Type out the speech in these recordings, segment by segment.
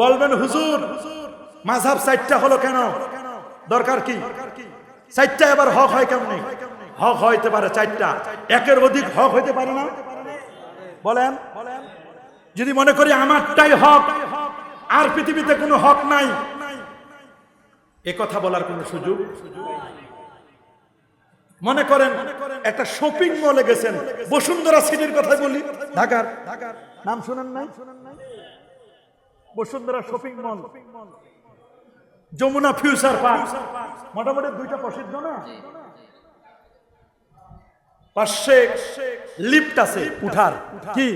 বলবেন, হুজুর, মাঝহাব সাইটটা হলো কেন? দরকার কি? চারটা এবার হক হয় কেমনে? হক হইতে পারে চারটা। একের অধিক হক হইতে পারে না? বলেন, যদি মনে করি আমারটাই হক, আর পৃথিবীতে কোনো হক নাই, এ কথা বলার কোনো সুযোগ? মনে করেন, একটা শপিং মলে গেছেন। বসুন্ধরা সিটির কথা বলি। ঢাকার ঢাকার। নাম শুনেন নাই? Bashundhara shopping mall. Jamuna Future Park. মোটামুটি দুইটা প্রসিদ্ধ না? পাশে লিফট আছে উঠার। কি?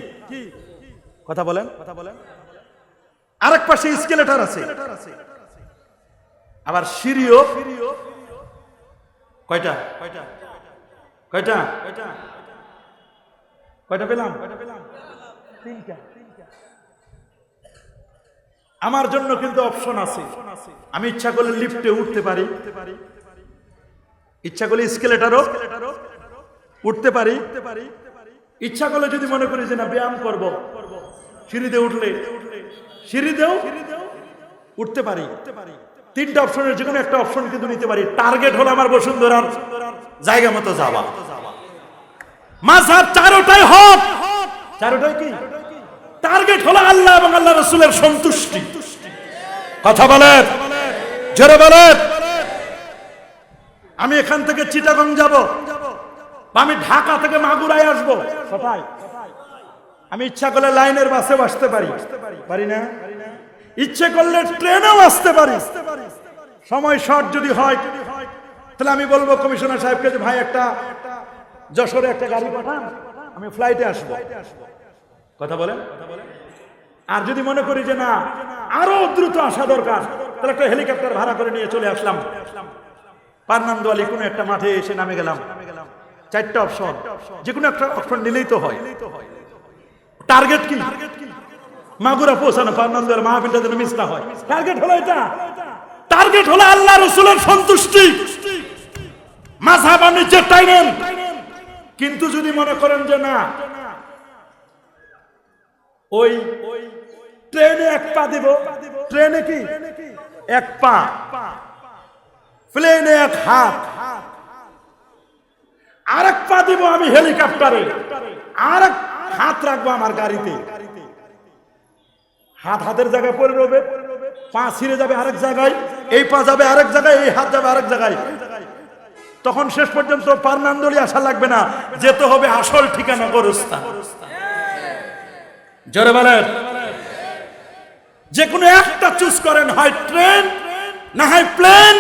কথা বলেন। কথা বলেন আরেক পাশে স্কেলেটার আছে। আবার সিঁড়িও। কয়টা? কয়টা? কয়টা? কয়টা কয়টা পেলাম কয়টা পেলাম? তিনটা। আমার জন্য কিন্তু অপশন আছে। আমি ইচ্ছা করলে লিফটে উঠতে পারি। ইচ্ছা করলে স্কেলেটারও উঠতে পারি। ইচ্ছা করলে যদি মনে করি যে না, ব্যায়াম করব, সিঁড়িতে উঠলে, সিঁড়িতেও উঠতে পারি। তিনটা অপশনের যে কোনো একটা অপশন কিন্তু নিতে পারি। টার্গেট হলো আমার বসুন্ধরার জায়গা মতো যাওয়া। মাঝহাব চারোটাই হক। চারোটাই কি? টার্গেট হলো আল্লাহ এবং আল্লাহ রসুলের সন্তুষ্টি। কথা বলেন। জোরে বলেন। আমি এখান থেকে চিটাগং যাব। আমি ঢাকা থেকে মাগুরায় আসব। কোথায় আমি ইচ্ছা করলে লাইনের বাসে আসতে পারি। পারি না? ইচ্ছে করলে ট্রেনেও আসতে পারি। সময় শর্ট যদি হয় তাহলে আমি বলব কমিশনার সাহেবকে যে ভাই একটা যশোরে একটা গাড়ি পাঠান আমি ফ্লাইটে আসব। কথা বলেন। আর যদি মনে করি যে না, আরও দ্রুত আসা দরকার, তাহলে একটা হেলিকপ্টার ভাড়া করে নিয়ে চলে আসলাম। পার্নান্দোয়ালি কোনো একটা মাঠে এসে নামে গেলাম। চারটা অপশন যে কোনো একটা অপশন নিলেই তো হয়। টার্গেট কি? মাগুরা পৌঁছানো পার্নান্দোয়াল মাহফিলটা যেন মিস না হয়। টার্গেট হলো এটা। টার্গেট হলো আল্লাহ রসুলের সন্তুষ্টি। মাঝহাব কিন্তু যদি মনে করেন যে না ওই ওই ট্রেনে এক পা দিব। ট্রেনে কি? এক পা। প্লেনে এক হাত। আর এক পা দিব আমি হেলিকপ্টারে। আর এক হাত রাখব আমার গাড়িতে। হাত হাতের জায়গায় পড়ে রবে। পা ছিঁড়ে যাবে আরেক জায়গায়। এই পা যাবে আরেক জায়গায়, এই হাত যাবে আরেক জায়গায়। তখন শেষ পর্যন্ত পারনান্দলি আসা লাগবে না। যেতে হবে আসল ঠিকানা গোরস্থান। জোরে বলেন। যে কোনো একটা চুজ করেন, হয় ট্রেন, না হয় প্লেন,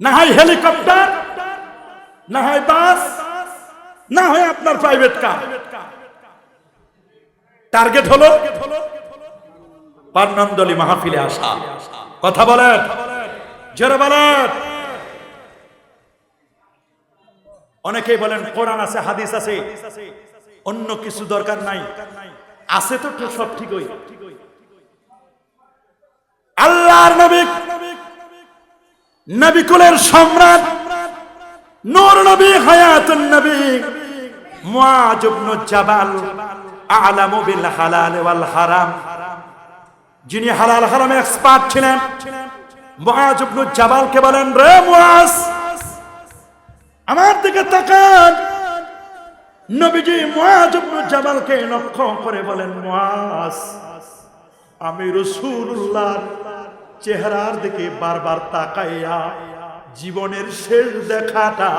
না হয় হেলিকপ্টার, না হয় বাস, না হয় আপনার প্রাইভেট কার। টার্গেট হলো পার্নন্দলি মাহফিলে আসা। কথা বলেন, জোরে বলেন। অনেকেই বলেন, কোরআন আছে, হাদিস আছে, অন্য কিছু দরকার নাই। আছে তো সব ঠিকই। নবী। সম্রাট। নূর নবী হায়াতুন নবী। মুআজ ইবনে জাবাল আ'লামু বিল হালাল ওয়াল হারাম। যিনি হালাল হারামে এক্সপার্ট ছিলেন। মুআজ ইবনে জাবালকে বলেন, রে মুআজ, আমার দিকে তাকান। নবীজি মুআজ ইবনে জাবালকে লক্ষ্য করে বলেন, মুআজ, আমি রাসূলুল্লাহর চেহারার দিকে বারবার তাকাইয়া জীবনের শেষ দেখাটা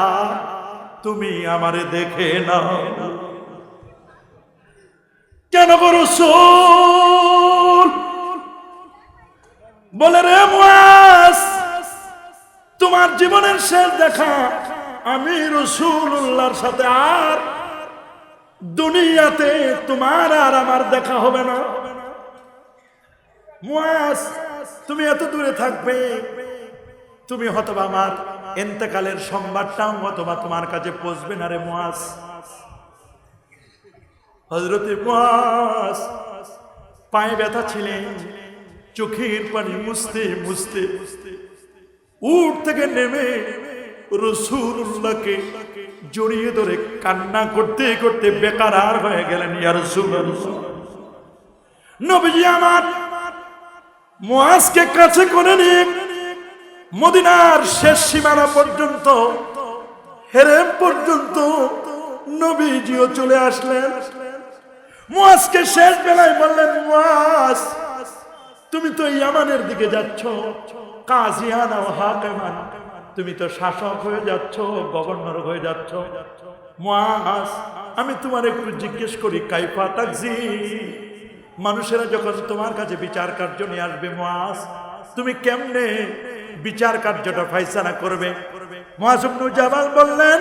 তুমি আমারে দেখে না কেন করো বলে রে তোমার জীবনের শেষ দেখা আমি রসুল্লাহর সাথে আর দুনিয়াতে তোমার আর আমার দেখা হবে না। তুমি এত দূরে থাকবে। তুমি হতবা আমার এন্তেকালের সংবাদটাও অথবা তোমার কাছে পৌঁছবে না রে মুআজ হজরতে মুআজ পায়ে ব্যথা ছিলেন চোখের পানি মুছতে মুছতে উঠ থেকে নেমে রসুল্লাহকে জড়িয়ে ধরে কান্না করতে করতে বেকার আর হয়ে গেলেন, ইয়া রাসূলুল্লাহ। নবীজি আমার মুআজকে কাছে করে নিয়ে মদিনার শেষ সীমানা পর্যন্ত, হেরেম পর্যন্ত নবীজিও চলে আসলেন। মুআজকে শেষ বেলায় বললেন, মুআজ, তুমি তো ইয়ামানের দিকে যাচ্ছ। কাজিয়ানা হাকেমান, তুমি তো শাসক হয়ে যাচ্ছ, গভর্নর হয়ে যাচ্ছ। মুআজ, আমি তোমার একটু জিজ্ঞেস করি, কাইফা তাকজি মানুষেরা যখন তোমার কাছে বিচার কার্য নিয়ে আসবে মুআজ তুমি কেমনে বিচার কার্যটা ফাইসানা করবে? মুআজ ইবনে জাবাল বললেন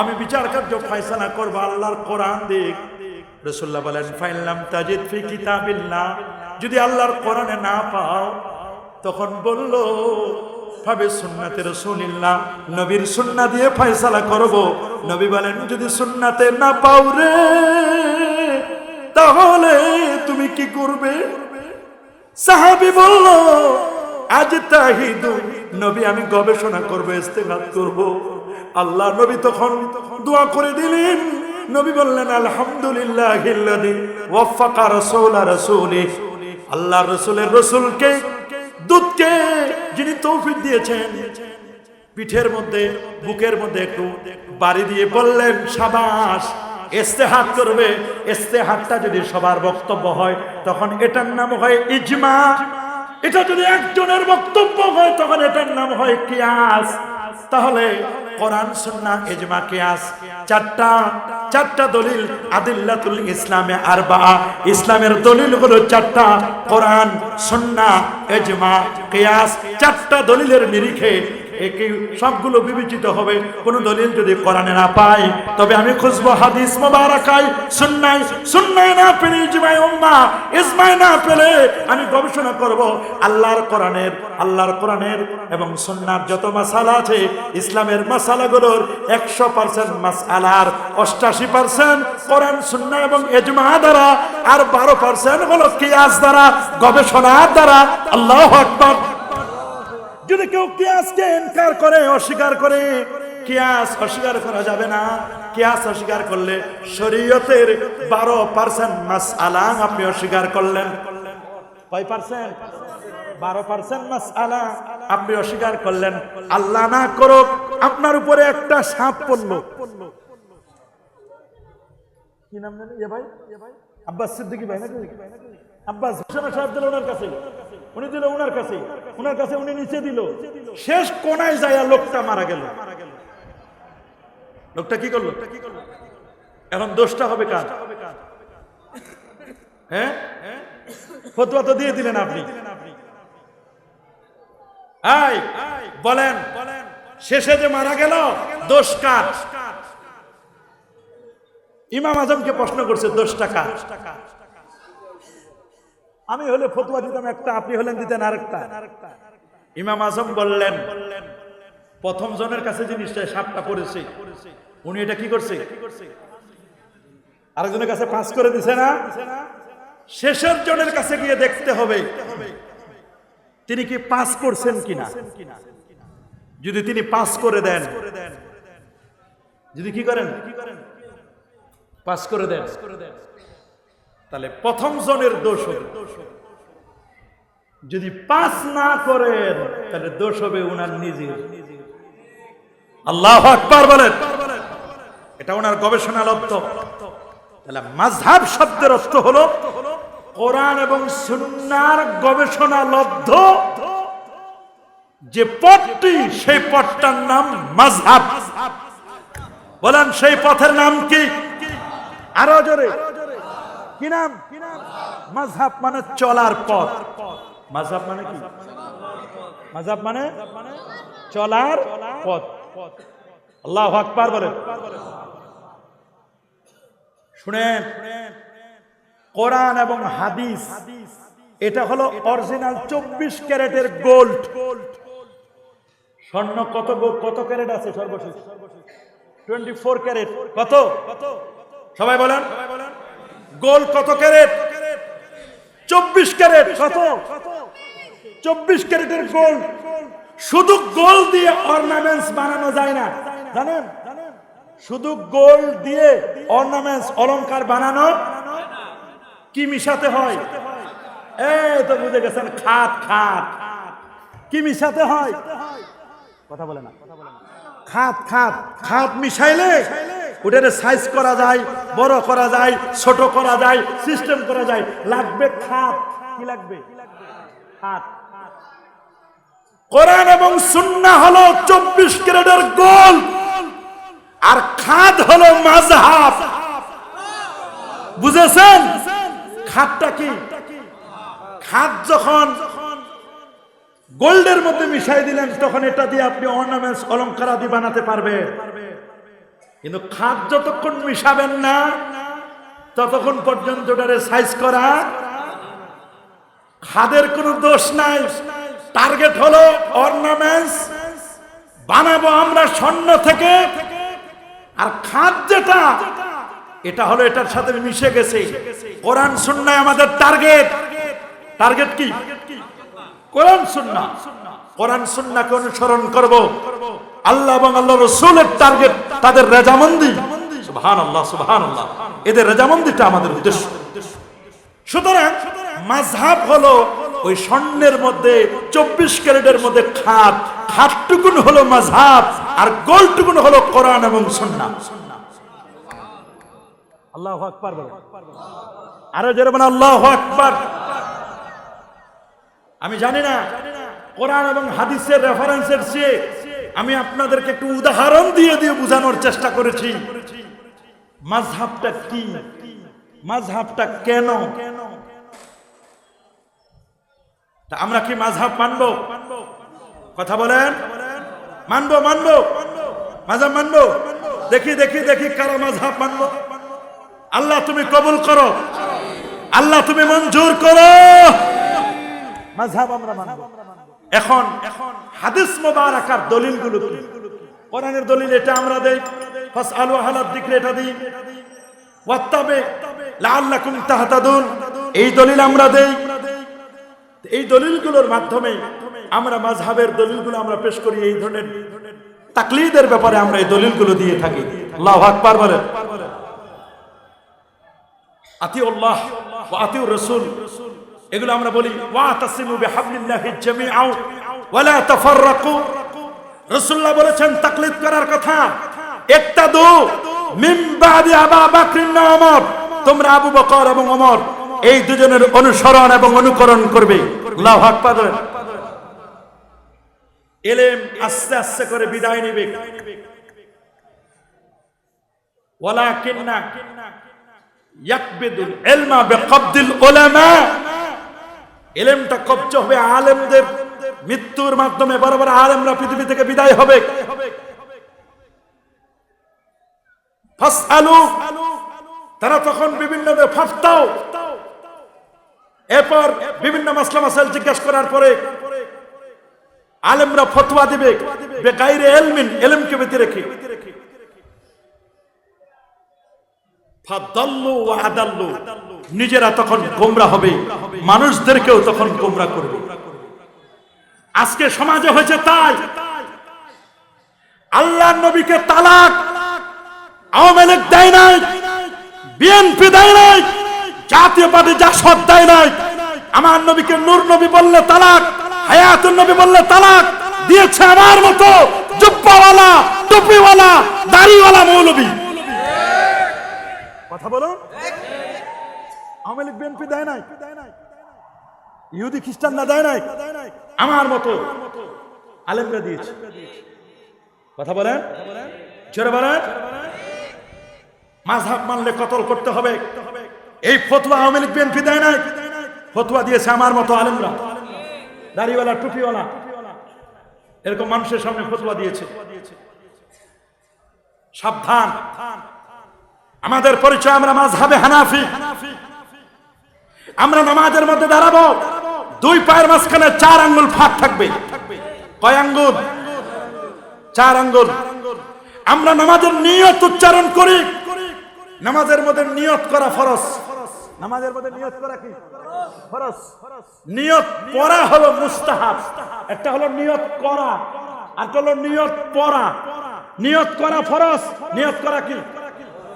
আমি বিচার কার্য ফায়সালা করব আল্লাহর কোরআন দিক। রসুল্লাহ বলেন ফাইনলাম তাজিদ ফি কিতাবিল্লাহ। যদি আল্লাহর কোরআনে না পাও, তখন বলল ভাবে সুন্নাতে রাসূলুল্লাহ, নবীর সুন্নাহ দিয়ে ফয়সালা করব। নবী বলেন, যদি সুন্নাতে না পাও রে, তাহলে তুমি কি করবে? সাহাবি বলল, আজ তাহিদু, নবী আমি গবেষণা করব ইস্তেগাত করব। আল্লাহ নবী তখন দোয়া করে দিলেন। নবী বললেন আলহামদুলিল্লাহ ওয়াফাকা রাসূল রাসূলি আল্লাহ রাসূলের রাসূলকে দুধকে যিনি তৌফিক দিয়েছেন, পিঠের মধ্যে, বুকের মধ্যে একটু বাড়ি দিয়ে বললেন, সাবাস ইস্তেহাত করবে। ইস্তেহাতটা যদি সবার বক্তব্য হয়, তখন এটার নাম হয় ইজমা। এটা যদি একজনের বক্তব্য হয়, তখন এটার নাম হয় কিয়াস। তাহলে কোরআন সুন্না এজমা কিয়াস, চারটা চারটা দলিল আদিল্লাতুল ইসলামে আরবা। ইসলামের দলিল হলো চারটা, কোরআন সুন্না এজমা কেয়াস, চারটা দলিলের নিরিখে একে সবগুলো বিবেচিত হবে। কোন দলিল যদি কোরআনে না পাই, তবে আমি খুঁজবো হাদিস মোবারকাই সুন্নাই সুন্নাই না পেলে ইজমাই উম্মা ইজমাই না পেলে আমি গবেষণা করব আল্লাহর কোরআনের আল্লাহর কোরআনের এবং সুন্নার যত মাসালা আছে, ইসলামের মাসালাগুলোর একশো পার্সেন্ট মাসালার অষ্টাশি পার্সেন্ট কোরআন, সুন্না এবং এজমা দ্বারা, আর বারো পার্সেন্ট হলো কিয়াস দ্বারা, গবেষণার দ্বারা। আল্লাহ আকবার। যদি কেউ কিয়াসকে ইনকার করে, অস্বীকার করে, কিয়াস অস্বীকার করা যাবে না। কিয়াস অস্বীকার করলে শরীয়তের বারো পার্সেন্ট মাস আলাম আপনি অস্বীকার করলেন। কয় পার্সেন্ট বারো পার্সেন্ট মাস আলা আপনি অস্বীকার করলেন। আল্লাহ না করো আপনার উপরে একটা সাপ পড়ল। কি নাম জানেন এ ভাই? আব্বাস সিদ্দিকী ভাই নাকি? আব্বাস হোসেন সাহেব দিল ওনার কাছে। উনি দিল ওনার কাছে। ওনার কাছে উনি নিচে দিল। শেষ কোনায় যায় লোকটা মারা গেল। লোকটা কি করল? এখন দোষটা হবে কার? হ্যাঁ? ফতুয়া তো দিয়ে দিলেন আপনি। আই বলেন, শেষে যে মারা গেল, দোষ কার? ইমাম আজমকে প্রশ্ন করছে দোষ টাকা আমি হলে ফতুয়া দিতাম, একটা আপনি হলেন, দিতেন আরেকটা। ইমাম আজম বললেন, প্রথম জনের কাছে জিনিসটা সাপটা পড়েছে, উনি এটা কি করছে? আরেকজনের কাছে পাস করে দিছে না? শেষের জনের কাছে গিয়ে দেখতে হবে, তিনি কি পাস করছেন কিনা? যদি তিনি পাস করে দেন, যদি কি করেন? পাস করে দেন। তাহলে প্রথম জনের দোষ হবে। যদি পাস না করেন, তাহলে দোষ হবে উনার নিজের। আল্লাহ আকবার বলেন। এটা ওনার গবেষণা লব্ধ তাহলে মাঝহাব শব্দের অর্থ হলো, কোরআন এবং সুন্নার গবেষণা লব্ধ। যে পথটি, সেই পথটার নাম মাঝহাব বলেন, সেই পথের নাম কি? আরও জোরে। কি নাম? মাঝহাব মানে চলার পথ। মাঝহাব মানে কি? মাঝহাব মানে চলার পথ। আল্লাহ আকবার বলেন শুনেন, কোরআন এবং হাদিস, এটা হলো অরিজিনাল চব্বিশ ক্যারেটের গোল্ড। স্বর্ণ কত কত ক্যারেট আছে সর্বশেষ? Twenty four carat. কত? সবাই বলেন। গোল্ড কত ক্যারেট? চব্বিশ ক্যারেট কত? চব্বিশ ক্যারেটের গোল। শুধু গোল্ড দিয়ে অর্নামেন্টস বানানো যায় না। জানেন? শুধু গোল দিয়ে অর্নামেন্টস অলংকার বানানো কি মিশাতে হয়? এই তো বুঝে গেছেন খাত খাত কি মিশাতে হয়? কথা বলে না। খাত খাত খাত মিশাইলে ওটারে সাইজ করা যায়, বড় করা যায়, ছোট করা যায় সিস্টেম করা যায়। লাগবে খাত কি লাগবে? খাত কোরআন এবং সুন্নাহ হলো চব্বিশ ক্যারেটের গোল। আর খাদ হলো মাযহাব। বুঝেছেন? খাদটা কি? খাদ যখন গোল্ডের মধ্যে মিশাই দিলেন, তখন এটা দিয়ে আপনি অর্নামেন্টস অলংকার আদি বানাতে পারবেন। কিন্তু খাদ যতক্ষণ মিশাবেন না, ততক্ষণ পর্যন্ত ওটারে সাইজ করা খাদের কোনো দোষ নাই। টার্গেট হলো অর্নামেন্টস বানাবো আমরা স্বর্ণ থেকে। আর খাদ যেটা, এটা হলো এটার সাথে মিশে গেছে। কোরআন সুন্নায় আমাদের টার্গেট টার্গেট কি? কোরআন সুন্না। কোরআন সুন্নাকে অনুসরণ করব। আল্লাহ এবং আল্লাহ রসুলের টার্গেট তাদের রেজামন্দি। সুবহান আল্লাহ সুবহান আল্লাহ এদের রেজামন্দিটা আমাদের উদ্দেশ্য। সুতরাং মাঝহাব হলো ওই স্বর্ণের মধ্যে, চব্বিশ ক্যারেটের মধ্যে খাত খাতটুকুন হলো মাঝহাব আর গোলটুকুন হলো কোরআন এবং সুন্না আল্লাহ আকবার বলো। আরও যেরকম আল্লাহ আকবার। আমি জানি না কোরআন এবং হাদিসের রেফারেন্সের চেয়ে আমি আপনাদেরকে একটু উদাহরণ দিয়ে দিয়ে বোঝানোর চেষ্টা করেছি। মাঝহাবটা কি? মাঝহাবটা কেন? আমরা কি মাঝহাব মানবো? কথা বলেন। মানবো মানবো? মাঝহাব মানবো? দেখি দেখি দেখি কারা মাঝহাব মানবো। আল্লাহ তুমি কবুল করো। আল্লাহ তুমি মঞ্জুর করো। মাঝহাব আমরা মানবো। এখন এখন হাদিস মোবারকার দলিলগুলো কোরআনের দলিল এটা আমরা দেই। ফাসআলু আহলাদ যিকরি, এটা দিই। ওয়াত্তাবে লাআল্লাকুম তাহতাদুন, এই দলিল আমরা দেই। এই দলিলগুলোর মাধ্যমে আমরা মাযহাবের দলিলগুলো আমরা পেশ করি, এই ধরনের তাকলিদের ব্যাপারে আমরা এই দলিলগুলো দিয়ে থাকি। আল্লাহু আকবার বলে আতিউল্লাহ ওয়া আতিউর রাসূল। এগুলো আমরা বলি রাসূলুল্লাহ বলেছেন, তাকলিদ করার কথা। ওয়া ওমর। তোমরা আবু বকর এবং ওমর, এই দুজনের অনুসরণ এবং অনুকরণ করবে। এলেম আস্তে আস্তে করে বিদায় নেবে। ওয়ালাকিন্না ইয়াকবিদুল ইলমা বিকবদিল উলামা। ইলমটা কবচ হবে আলেমদের মৃত্যুর মাধ্যমে। বড় আলেমরা পৃথিবী থেকে বিদায় হবে। তারা তখন বিভিন্ন এরপর বিভিন্ন মাসলা মাসাইল জিজ্ঞেস করার পরে আলেমরা ফতোয়া দিবে বেগাইরে এলমিন, এলমকে বেঁধে রেখে। নিজেরা তখন গোমরা হবে, মানুষদেরকেও তখন গোমরা করবে। আজকে সমাজে হয়েছে তাই। আল্লাহ নবীকে তালাক, আওয়ামী লীগ দেয় নাই, বিএনপি দেয় নাই জাতীয় পার্টি জাসদ দেয় নাই। আমার নবীকে নূর নবী বললে তালাক, হায়াতুন নবী বললে তালাক, দিয়েছে আমার মতো জুব্বাওয়ালা, টুপিওয়ালা, দাড়িওয়ালা মৌলবী। কথা বলুন আওয়ামী লীগ, বিএনপি দেয় নাই। ইহুদি খ্রিস্টানরা দেয় নাই? আমার মতো। আলেমরা দিয়েছে। কথা বলেন। জোরে বলেন। মাঝহাব মানলে কতল করতে হবে। এই ফতোয়া আওয়ামী লীগ, বিএনপি দেয় নাই। ফতোয়া দিয়েছে আমার মতো আলেমরা। দাড়িওয়ালা, টুপিওয়ালা। এরকম মানুষের সামনে ফতোয়া দিয়েছে। সাবধান। আমাদের পরিচয় আমরা মাঝহাবে হানাফি। আমরা নামাজের মধ্যে দাঁড়াবো। দুই পায়ের মাঝখানে চার আঙ্গুল ফাঁক থাকবে। কয় আঙ্গুল? চার আঙ্গুল। আমরা নামাজের নিয়ত উচ্চারণ করি। নামাজের মধ্যে নিয়ত করা ফরজ। নামাজের মধ্যে নিয়ত করা কি? নিয়ত পড়া হলো মুস্তাহাব। একটা হলো নিয়ত করা। আর হলো নিয়ত পড়া। নিয়ত করা ফরজ। নিয়ত করা কি?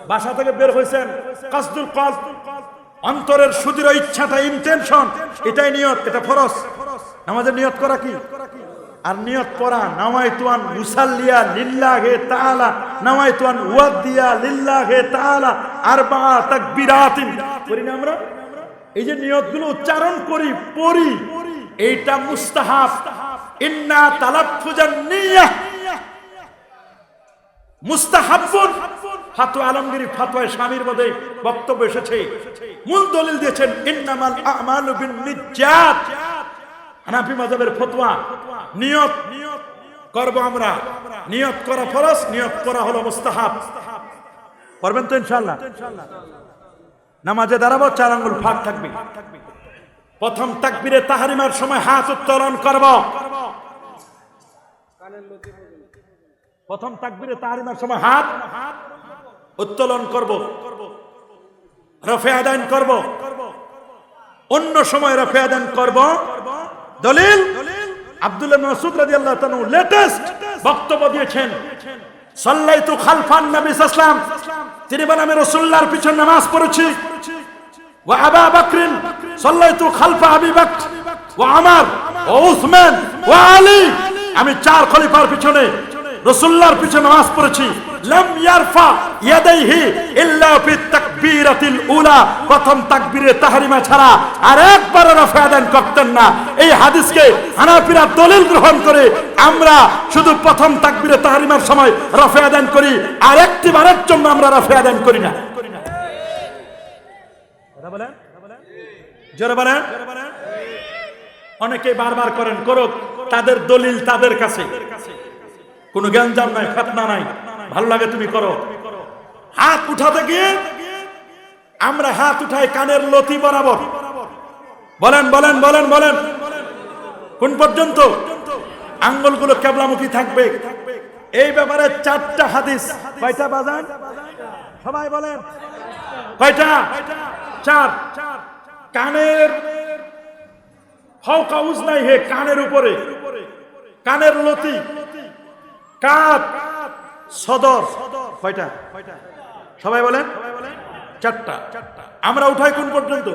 বাসা থেকে বের হয়েছেন। কাসদুল কলব অন্তরের সুদৃঢ় ইচ্ছাটা ইন্টেনশন এটাই নিয়ত, এটা ফরজ। আমাদের নিয়ত করা কি? আর নিয়ত করা নামাই তুয়ান মুসাল্লিয়া লিল্লাহ হে তাআলা নামাই তুয়ান ওয়াদিয়া লিল্লাহ হে তাআলা আরবা তাকবীরাতিন। করি না আমরা? এই যে নিয়তগুলো উচ্চারণ করি, পড়ি, এইটা মুস্তাহাব। ইন্না তালাফফুজান নিয়াহ মুস্তাহাব্বুন। ফাতোয়া আলমগীর ফাতোয়ায় স্বামীর মধ্যে বক্তব্য এসেছে। মূল দলিল দিয়েছেন, ইন্নামাল আমালু বিন্নিজাত হানাফি মাযহাবের ফতোয়া। নিয়ত করব আমরা। নিয়ত করা ফরজ, নিয়ত করা হলো মুস্তাহাব। করবেন তো ইনশাআল্লাহ। নামাজে দাঁড়াবো, চার আঙ্গুল ফাঁক থাকবে। প্রথম তাকবীরে তাহারিমার সময় হাত উত্তোলন করব। প্রথম তাকবীরে তাহারিমার সময় হাত উত্তোলন করব রফে আদান করব, অন্য সময় রফে আদান করব। দলিল আব্দুল্লাহ মাসুদ রাদিয়াল্লাহু তাআলা লেটেস্ট বক্তব্য দিয়েছেন। সাল্লাইতু খালফান নবী সাল্লাম তিনি বলেন আমি রাসূলুল্লাহর পিছনে নামাজ পড়েছি। ওয়া আবা বকরিন, সাল্লাইতু খালফা আবি বকর, ওয়া আমার ওয়া উসমান, ওয়া আলী। আমি চার খলিফার পিছনে রাসূলুল্লাহর পিছনে নামাজ পড়েছি। লাম ইয়ারফা ইয়াদাইহি ইল্লা উলা। প্রথম তাকবীরে তাহরিমা ছাড়া আর একবার রফা আদান করতেন না। এই হাদিসকে হানাফিরা দলিল গ্রহণ করে আমরা শুধু প্রথম তাকবীরে তাহরিমার সময় করি, আর একটি বারের জন্য আমরা রফা আদান করি না। জোরে বলেন? অনেকে বারবার করেন, করুক, তাদের দলিল তাদের কাছে। কোনো জ্ঞানজাম নাই, ফেতনা নাই। ভালো লাগে তুমি করো। হাত উঠাতে গিয়ে আমরা হাত উঠাই কানের লতি বরাবর। বলেন বলেন বলেন বলেন। কোন পর্যন্ত? আঙ্গুলগুলো কেবলামুখী থাকবে। এই ব্যাপারে চারটা হাদিস। কয়টা বাজান? সবাই বলেন। কয়টা? চার। কানের ফাউকা উজলাই হে, কানের উপরে। কানের লতি। কাপ, সদর, কয়টা? সবাই বলেন? চারটা। আমরা উঠাই কোন পর্যন্ত?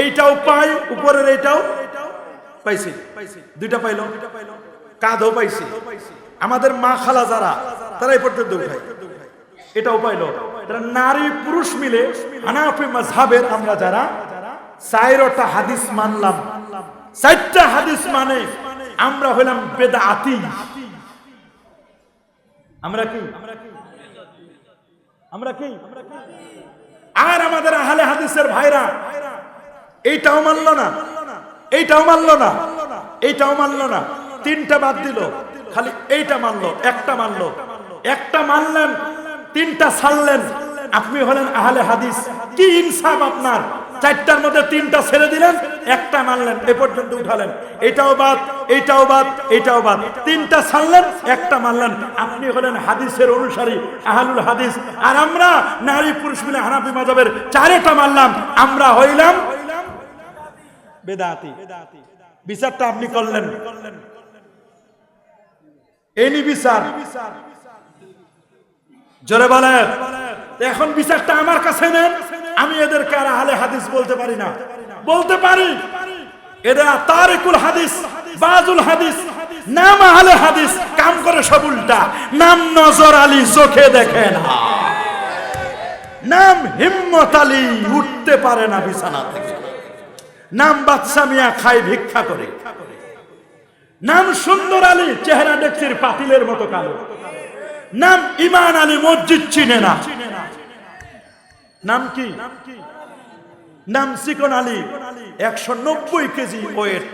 এইটাও পাই, উপরের এইটাও পাইছি। দুইটা পাইলো। কাঁধও পাইছি। আমাদের মা খালা যারা, তারা এই পর্যন্ত উঠাই এটাও পাইলো। তারা নারী পুরুষ মিলে হানাফি মাযহাবের আমরা যারা চাইরটা হাদিস মানলাম। চারটা হাদিস মানে আমরা হইলাম বেদা বেদাতি। আমরা কি? আমরা কি? আর আমাদের আহলে হাদিসের ভাইরা এইটাও মানলো না এইটাও মানলো না এইটাও মানলো না। তিনটা বাদ দিল খালি এইটা মানলো একটা মানলো। একটা মানলেন তিনটা ছাড়লেন। আপনি হলেন আহলে হাদিস। কি ইনসাফ আপনার? চারটার মধ্যে তিনটা ছেড়ে দিলেন, একটা মানলেন এ পর্যন্ত উঠালেন। এটাও বাদ এইটাও বাদ, এটাও বাদ। তিনটা ছাড়লেন, একটা মানলেন আপনি হলেন হাদিসের অনুসারী, আহলুল হাদিস। আর আমরা নারী পুরুষ মিলে হানাফি মাযহাবের চারটা মানলাম আমরা হইলাম বেদাতি। বিচারটা আপনি করলেন। এনি বিচার। জোরে বলেন। এখন বিচারটা আমার কাছে নেন। আমি এদেরকে আর আহলে হাদিস বলতে পারি না? বলতে পারি। এরা তারিকুল হাদিস, বাজুল হাদিস, নাম আহলে হাদিস, কাম করে সব উল্টা। নাম নজর আলী চোখে দেখে না। নাম হিম্মত আলী উঠতে পারে না বিছানা থেকে। নাম বাদশা মিয়া খায় ভিক্ষা করে। নাম সুন্দর আলী চেহারা দেখছির পাতিলের মতো কালো। নাম ইমান আলী মসজিদ চিনে না। নাম কি? নাম সিকন আলী একশো নব্বই কেজি ওয়েট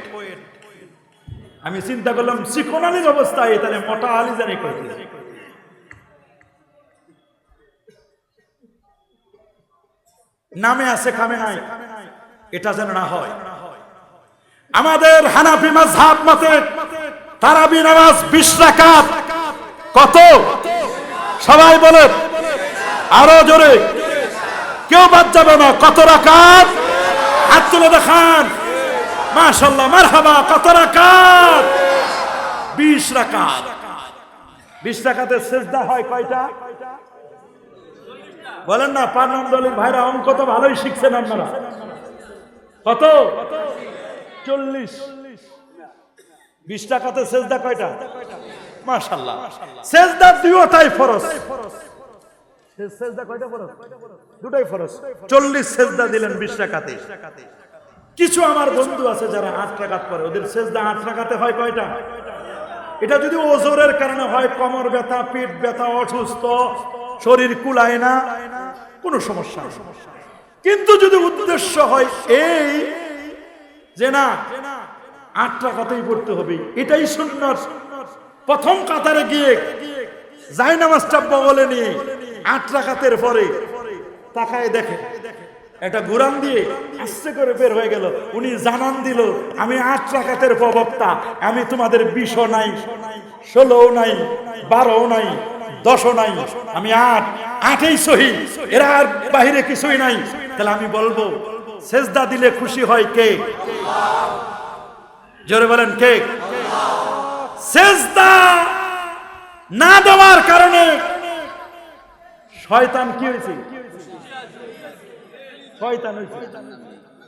আমি চিন্তা করলাম সিকন আলীর অবস্থায় তাহলে মোটা আলী জানি নামে আছে, খামে নাই। এটা যেন না হয়। আমাদের হানাফি মাযহাব মতে তারাবি নামাজ 20 রাকাত কত? সবাই বলে আরও জোরে। কেউ বাদ যাবে না, কত রাকাত? হাত তুলে দেখান। মাশাআল্লাহ, মারহাবা, কত রাকাত? 20 রাকাত। বিশ টাকাতে সেজদা হয় কয়টা? বলেন না পানাম দলের ভাইরা অঙ্ক তো ভালোই শিখছেন আপনারা। কত? চল্লিশ। বিশ টাকাতে সেজদা কয়টা? মাশাল্লাহ সেজদা দুটাই ফরজ। সেজদা কয়টা ফরজ? দুটাই ফরজ। চল্লিশ সেজদা দিলেন বিশ টাকাতে কিছু আমার বন্ধু আছে যারা আট টাকাত করে ওদের সেজদা আট টাকাতে হয় কয়টা? এটা যদি ওজোরের কারণে হয় কোমর ব্যথা পেট ব্যথা অসুস্থ শরীর কুলায় না কোনো সমস্যা। কিন্তু যদি উদ্দেশ্য হয় এই যে না আট টাকাতেই পড়তে হবে এটাই সুন্নত। প্রথম কাতারে গিয়ে যাই নামাজটা বগলে নিয়ে আট টাকাতের পরে তাকায় দেখে। একটা ঘুরান দিয়ে আস্তে করে বের হয়ে গেল। উনি জানান দিল, আমি আট টাকাতের প্রবক্তা, আমি তোমাদের বিশও নাই ষোলো নাই বারো নাই, দশও নাই, আমি আট, আটই সহি, এরা আর বাহিরে কিছুই নাই। তাহলে আমি বলব, সেজদা দিলে খুশি হয় কে? জোরে বলেন, কে? সেজদা না দেওয়ার কারণে শয়তান কি হয়েছে? শয়তান হয়েছে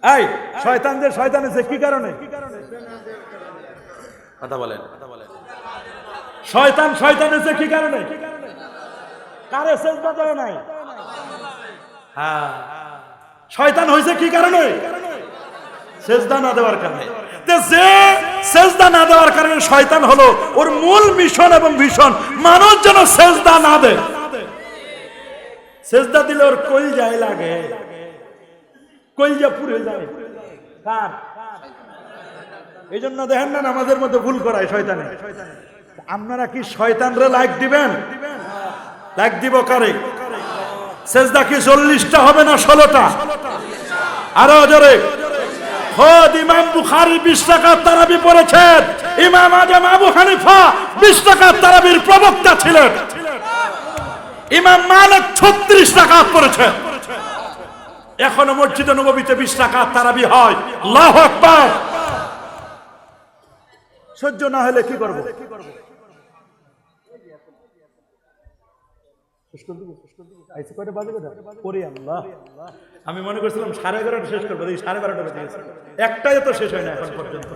এই শয়তান যে শয়তান হয়েছে কি কারণে? কথা বলেন। শয়তান শয়তান হয়েছে কি কারণে? কারে সেজদা নাই? হ্যাঁ। শয়তান হয়েছে কি কারণে? সেজদা না দেওয়ার কারণে। যে সেজদা না দেওয়ার কারণে শয়তান হলো ওর মূল মিশন এবং ভীষণ মানুষ যেন সেজদা না দেয় সেজদা দিলে ওর কই যায় লাগে। যা পুড়ে যায়। কার? এই জন্য দেখেন না আমাদের মধ্যে ভুল করায় শয়তানে। আপনারা কি শয়তানরে লাইক দিবেন? লাইক দিব কারে? সেজদা কি চল্লিশটা হবে না ষোলোটা? আরও জোরে। খোদ ইমাম বুখারি বিশ টাকার তারাবি পড়েছেন ইমাম আজম আবু হানিফা বিশ টাকার তারাবির প্রবক্তা ছিলেন। ইমাম মালিক ছত্রিশ টাকা পড়েছেন এখনও মসজিদে নবীতে বিশ টাকা তারাবি হয়। আল্লাহু আকবার। সহ্য না হলে কি করব? আমি মনে করছিলাম সাড়ে এগারোটা শেষ করব এই সাড়ে বারোটা বেজে গেছে। একটাই তো শেষ হয় না এখন পর্যন্ত।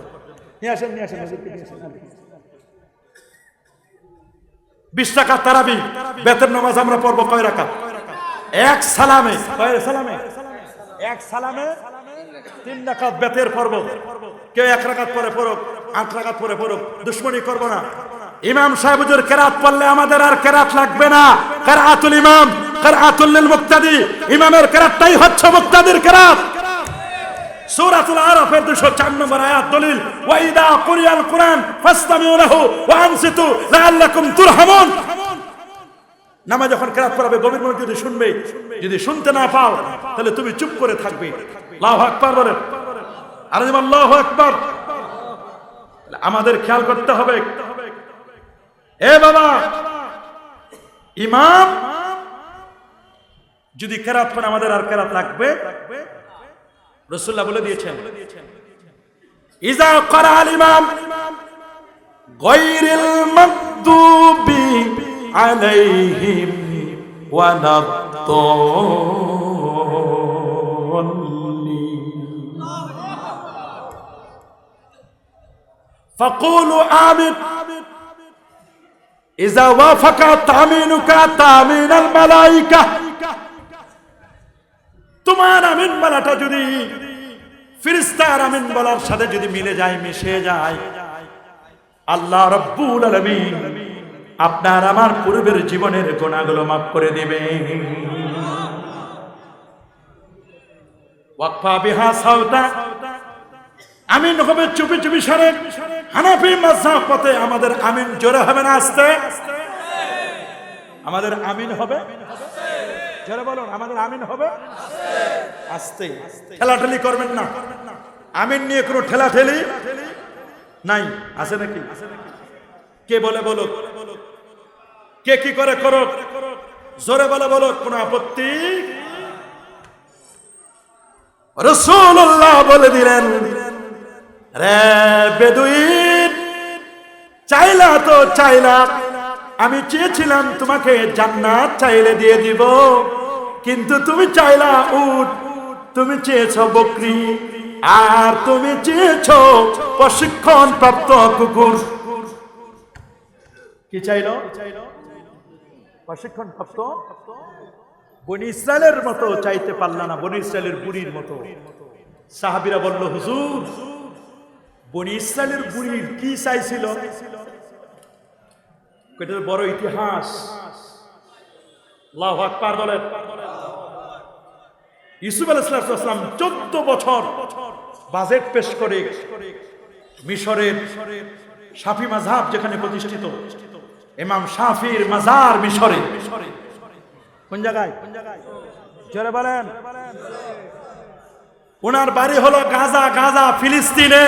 নিয়ে আসেন নিয়ে আসেন নিয়ে আসেন। বিশ টাকা তারাবি বেতের নামাজ আমরা পড়ব কয় রাখা এক সালামে। কয় সালামে? এক সালামে তিন রাকাত বেতের পর্ব। কেউ এক রাকাত পরে পড়ুক, আট রাকাত পরে পড়ুক, দুশ্মনী করব না। ইমাম সাহেবুজুর কেরাত পড়লে আমাদের আর কেরাত লাগবে না। কেরাতুল ইমাম, কেরাতুল মুক্তাদি, ইমামের কেরাতটাই হচ্ছে মুক্তাদির কেরাত। সূরাতুল আরাফের 204 নম্বর আয়াত দলিল ওয়াইদা কুরিয়াল কুরআন লাহু ওয়া আনসিতু লাআল্লাকুম তুরহামুন। নামা যখন কেরাত পড়াবে, গভীর মনোযোগ যদি শুনবে, যদি শুনতে না পাও, তাহলে তুমি চুপ করে থাকবে। আল্লাহু আকবার বলেন। আর যদি আল্লাহু আকবার। আমাদের খেয়াল করতে হবে। এ বাবা! ইমাম যদি কেরাত পড়ে, আমাদের আর কেরাত লাগবে? রসুল্লাহ বলে দিয়েছেন, ইজা করা ইমাম গৈরিল মকদুবি আলাইহিম ওয়ানাদ্দল্লিন فقولوا آمين إذا وافق تأمينك تأمين الملائكة তোমার আমিন বলাটা যদি ফিরিস্তার আমিন বলার সাথে যদি মিলে যায় মিশে যায় আল্লাহ রব্বুল আলামিন আপনার আমার পূর্বের জীবনের গোনাগুলো মাফ করে দিবে। আমিন হবে চুপি চুপি সরে হানাফি মাযহাব পথে আমাদের আমিন জোরে হবে না আস্তে? আমাদের আমিন হবে? জোরে বলুন, আমাদের আমিন হবে? আস্তে। ঠেলাঠেলি করবেন না। আমিন নিয়ে কোনো ঠেলাঠেলি নাই। আছে নাকি? কে বলে বলো কে কি করে করো জোরে বলে বলো কোনো আপত্তি? রসুল্লাহ বলে দিলেন, রে বেদুইন, চাইলা তো চাইলা, আমি চেয়েছিলাম তোমাকে জান্নাত চাইলে দিয়ে দিব, কিন্তু তুমি চাইলা উট, তুমি চেয়েছ বকরি, আর তুমি চেয়েছ প্রশিক্ষণ প্রাপ্ত কুকুর। কি চাইল? প্রশিক্ষণ প্রাপ্ত? বনি ইসরায়েলের মতো চাইতে পারলা না, বনি ইসরায়েলের বুড়ির মতো। সাহাবিরা বলল, হুজুর, বনি ইসরায়েলের বুড়ির কি চাইছিল? বড় ইতিহাস। আল্লাহু আকবার বলেন। ইসুফ আলাইহিসসালাম চোদ্দ বছর বাজেট পেশ করে মিশরের শাফি মাযহাব যেখানে প্রতিষ্ঠিত। ইমাম শাফির মাজার মিশরে। কোন জায়গায়? কোন জায়গায় জোরে বলেন। ওনার বাড়ি হলো গাজা গাজা, ফিলিস্তিনে।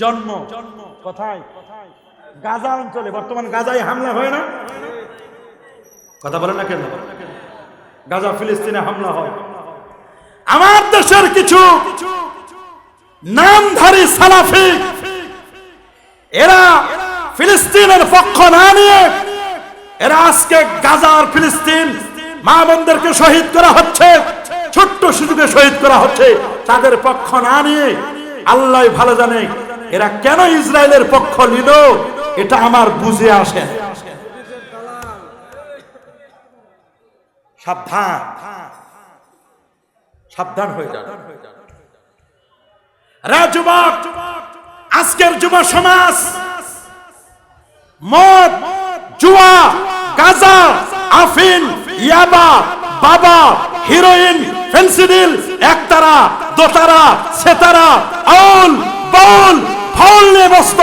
জন্ম। কোথায়? গাজা অঞ্চলে। বর্তমান গাজায় হামলা হয় না? কথা বলেন না কেন? গাজা, ফিলিস্তিনে হামলা হয়। আমার দেশের কিছু নামধারী সালাফি, এরা ফিলিস্তিনের পক্ষ না নিয়ে এরা আজকে গাজার ফিলিস্তিন মা বোনদেরকে শহীদ করা হচ্ছে, ছোট্ট শিশুকে শহীদ করা হচ্ছে। তাদের পক্ষ না নিয়ে আল্লাহ ভালো জানে এরা কেন ইসরায়েলের পক্ষ নিল, এটা আমার বুঝে আসে সাবধান। সাবধান হয়ে যান। রে আজকের যুব সমাজ মদ, জুয়া, গাজা, আফিন, ইয়াবা, বাবা, হিরোইন, ফেন্সিডিল, একতারা, দোতারা, সেতারা, আউল, বাউল, ফাউল নিয়ে বসত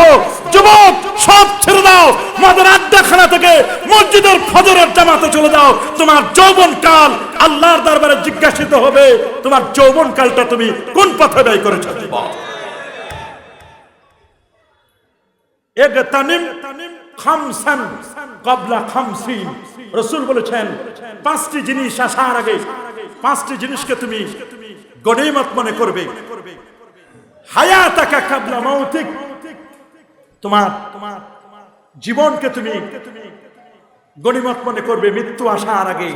যুবক, সব ছেড়ে দাও। মদের আড্ডাখানা থেকে মসজিদের ফজরের জামাতে চলে যাও। তোমার যৌবন কাল আল্লাহর দরবারে জিজ্ঞাসিত হবে, তোমার যৌবন কালটা তুমি কোন পথে ব্যয় করেছ, যুবক? এগতানিম খামসান কবলা খামসিন। রসুল বলেছেন, পাঁচটি জিনিস আসার আগে, পাঁচটি জিনিসকে তুমি গনিমত মনে করবে। হায়াতাকা কাবলা মাউতিক। তোমার তোমার জীবনকে তুমি গনিমত মনে করবে মৃত্যু আসার আগে।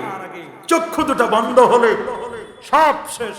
চক্ষু দুটা বন্ধ হলে সব শেষ।